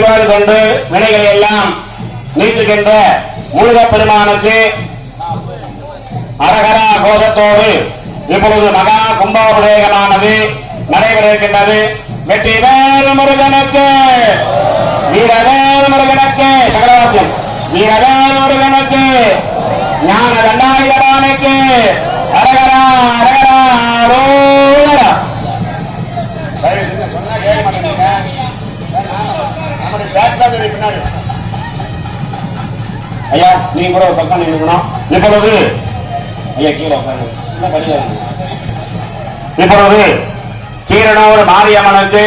வழிபாடு கொண்டு வினைகளை எல்லாம் நீக்குகின்ற முருக பெருமானுக்கு அரகரா கோஷத்தோடு இப்பொழுது மகா கும்பாபிஷேகமானது நடைபெற இருக்கின்றது வெற்றிவேல் முருகனுக்கு வீரவேல் முருகனுக்கு சகலவாத்தியம் வீரவேல் முருகனுக்கு ஞான தண்டாயுதபானுக்கு அரகரா அரகரா. நம்முடைய பின்னாடி ஐயா நீங்க கூட ஒரு பக்கம் நின்றுக்கணும் இப்பொழுது ஐயா கீழே உட்காருங்க. இப்பொழுது கீரனூர் மாரியம்மனுக்கு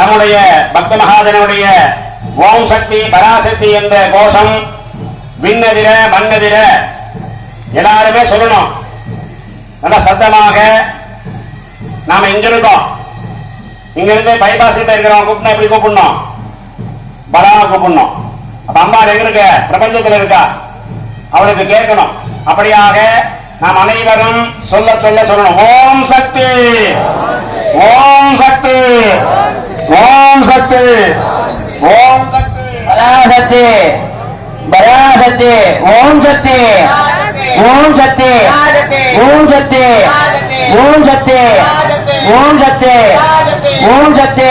நம்முடைய பக்த மகாதனுடைய ஓம் சக்தி பராசக்தி என்ற கோஷம் விண்ணதிர மண்ணதிர எல்லாருமே சொல்லணும். நல்ல சத்தமாக நாம எங்க இருக்கோம். இங்க இருந்து பைபாஸ் கிட்ட இருக்கிறவங்க கூப்பிட்டா எப்படி கூப்பிடணும்? பலமா கூப்பிடணும். அப்ப அம்பாள் எங்க இருக்க? பிரபஞ்சத்துல இருக்கா? அவளுக்கு கேட்கணும். அப்படியாக நாம் அனைவரும் சொல்ல சொல்ல சொல்லணும். ஓம் சக்தி! ஓம் சக்தி! ஓம் சக்தி! ஓம் சக்தி! பராசக்தி! பராசக்தி! ஓம் சக்தி! ஓம் சக்தி! ஓம் சக்தி! ஓம் சக்தி ஓம் சக்தி ஓம் சக்தி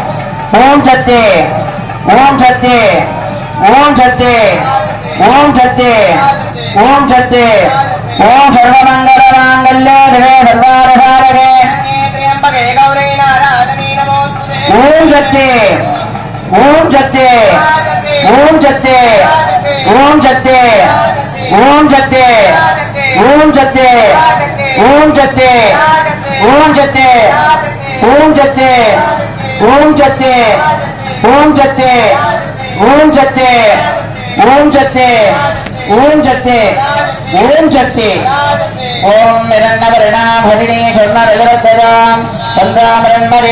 ஓம் சக்தி ஓம் சக்தி ஓம் சக்தி ஓம் சக்தி ஓம் சக்தி ஓம் சர்வமங்கல மாங்கல்யே திவே சர்வாரசாரகே ஓம் சக்தி ஓம் சக்தி ஓம் சக்தி ஓம் சக்தி ஓம் சக்தி ஓம் சக்தி ஓம் சக்தி ஓம் சக்தி ஓம் சக்தி ஓம் சத்தே ஓம் சத்தே ஓம் சத்தே ஓம் சத்தே ஓம் சத்தே ஓம் சக்தி ஓம் இரண்டவரினாம் ஹரிணே சொன்னார் எழுதத்ததாம் சந்தாமரன் மரே